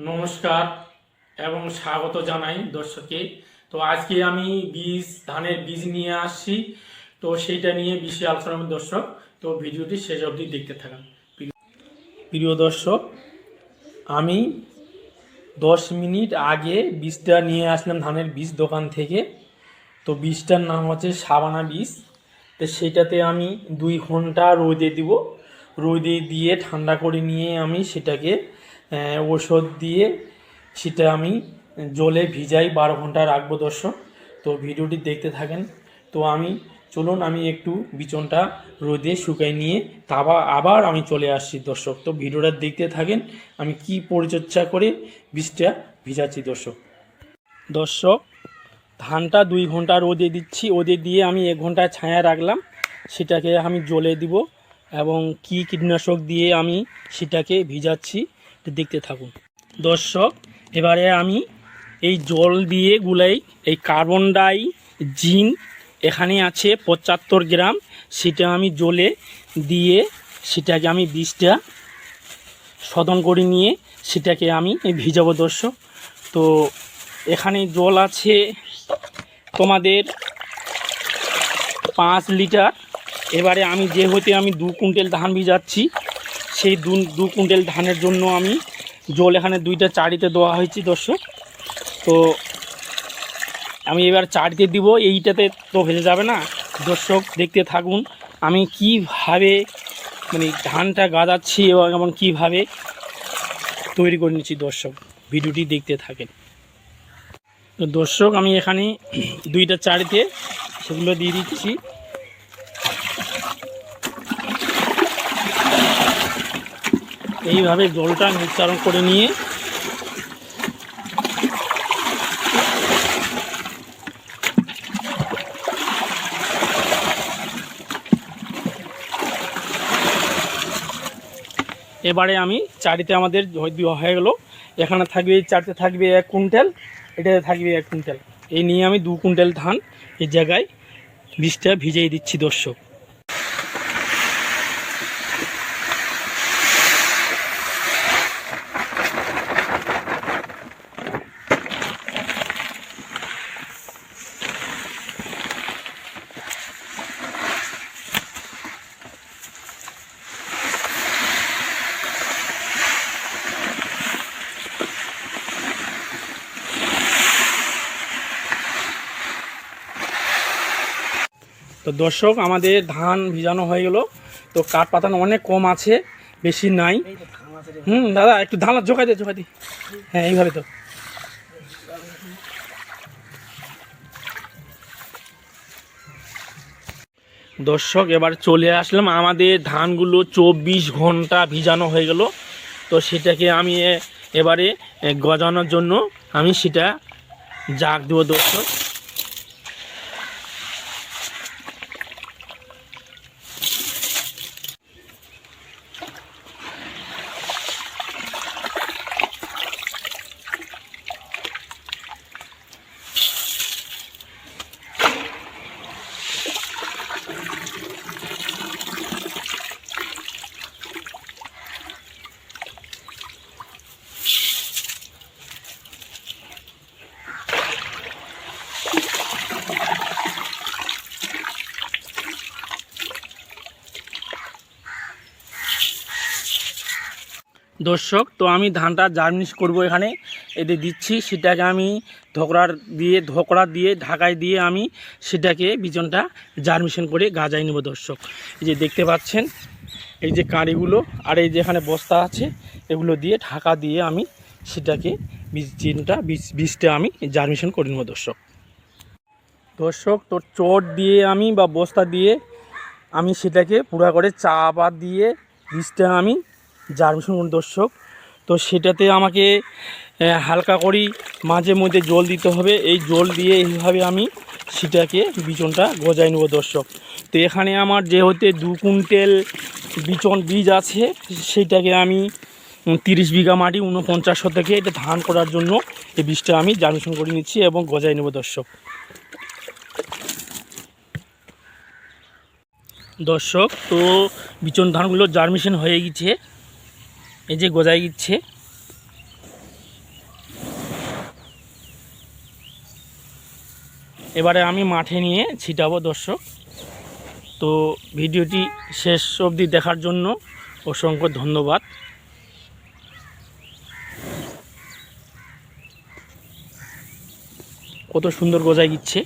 নমস্কার এবং স্বাগত জানাই দর্শককে। তো আজকে আমি বীজ, ধানের বীজ নিয়ে আসছি। তো সেইটা নিয়ে বেশি আলোচনা দর্শক। তো ভিডিওটি শেষ অবধি দেখতে থাকুন। প্রিয়- দর্শক, আমি দশ মিনিট আগে বীজটা নিয়ে আসলাম ধানের বীজ দোকান থেকে। তো বীজটার নাম হচ্ছে সাবানা বীজ। তো সেটাতে আমি দুই ঘণ্টা রোদে দিব। রোদে দিয়ে ঠান্ডা করে নিয়ে আমি সেটাকে ওষুধ দিয়ে সেটা আমি জলে ভিজাই বারো ঘণ্টা রাখব দর্শক। তো ভিডিওটি দেখতে থাকেন। তো আমি, চলুন আমি একটু বিচনটা রোদে শুকাই নিয়ে তারপর আবার আমি চলে আসছি দর্শক। তো ভিডিওটা দেখতে থাকেন। আমি কি পরিচর্যা করে বীজটা ভিজাচ্ছি দর্শক। দর্শক, ধানটা দুই ঘণ্টা রোদে দিচ্ছি। ওদে দিয়ে আমি এক ঘণ্টা ছায়া রাখলাম। সেটাকে আমি জলে দিব এবং কি কীটনাশক দিয়ে আমি সেটাকে ভিজাচ্ছি। দেখতে থাকুন। দর্শক, এবারে আমি এই জল দিয়ে গুলাই এই কার্বন ডাই জিন এখানে আছে পঁচাত্তর গ্রাম। সেটা আমি জলে দিয়ে সেটাকে আমি বীজটা শোধন করে নিয়ে সেটাকে আমি ভিজাবো দর্শক। তো এখানে জল আছে তোমাদের পাঁচ লিটার। এবারে আমি যেহেতু আমি দু কুইন্টাল ধান ভিজাচ্ছি। সেই দু দু কুইন্টাল ধানের জন্য আমি জল এখানে দুইটা চারিতে দেওয়া হয়েছে, দর্শক। তো আমি এবার চারিতে দিব, এইটাতে তো ভেজে যাবে না। দর্শক, দেখতে থাকুন, আমি কীভাবে মানে ধানটা গাজাচ্ছি এবং এমন কীভাবে তৈরি করে নিচ্ছি, দর্শক। ভিডিওটি দেখতে থাকেন। তো দর্শক, আমি এখানে দুইটা চারিতে সেগুলো দিয়ে দিচ্ছি। এইভাবে জলটা নিঃসারণ করে নিয়ে এবারে আমি চারিতে আমাদের হয়ে গেলো। এখানে থাকবে, এই চারটে থাকবে এক কুইন্টাল, এটাতে থাকবে এক কুইন্টাল। এই নিয়ে আমি দু কুইন্টাল ধান এই জায়গায় বীজটা ভিজিয়ে দিচ্ছি দর্শক। তো দর্শক আমাদের ধান ভিজানো হয়ে গেলো। তো কাঠ পাতানো অনেক কম আছে বেশি নাই। হুম দাদা একটু ধান জোগাই দে জোগাই দি। হ্যাঁ এইভাবে তো। দর্শক এবার চলে আসলাম। আমাদের ধানগুলো চব্বিশ ঘণ্টা ভিজানো হয়ে গেল। তো সেটাকে আমি এবারে গজানোর জন্য আমি সেটা জাগ দেবো দর্শক। দর্শক, তো আমি ধানটা জার্মিস করব এখানে। এতে দিচ্ছি, সেটাকে আমি ধোকরার দিয়ে ধোকরা দিয়ে, ঢাকায় দিয়ে আমি সেটাকে বিচনটা জার্মিশন করে গাজাই নেব দর্শক। এই যে দেখতে পাচ্ছেন, এই যে কাঁড়িগুলো আর এই যে এখানে বস্তা আছে, এগুলো দিয়ে ঢাকা দিয়ে আমি সেটাকে বীজটা বীজ, বীজটা আমি জার্মিশন করে নেব দর্শক। দর্শক তোর চট দিয়ে আমি বা বস্তা দিয়ে আমি সেটাকে পুরা করে চাপা দিয়ে বীজটা আমি জার্মিশন করি দর্শক। তো সেটাতে আমাকে হালকা করেই মাঝে মধ্যে জল দিতে হবে। এই জল দিয়ে এইভাবে আমি সেটাকে বিচনটা গজাই নেব দর্শক। তো এখানে আমার যেহেতু দু কুইন্টাল বিচন বীজ আছে সেইটাকে আমি তিরিশ বিঘা মাটি উনপঞ্চাশ থেকে এটা ধান করার জন্য এই বীজটা আমি জার্মিশন করে নিচ্ছি এবং গজাই নেব দর্শক। দর্শক, তো বিচন ধানগুলো জার্মিশন হয়ে গেছে। এই যে গোজায় দিচ্ছে। এবারে আমি মাঠে নিয়ে ছিটাবো দর্শক। তো ভিডিওটি শেষ অবধি দেখার জন্য অসংখ্য ধন্যবাদ। কত সুন্দর গজায় দিচ্ছে।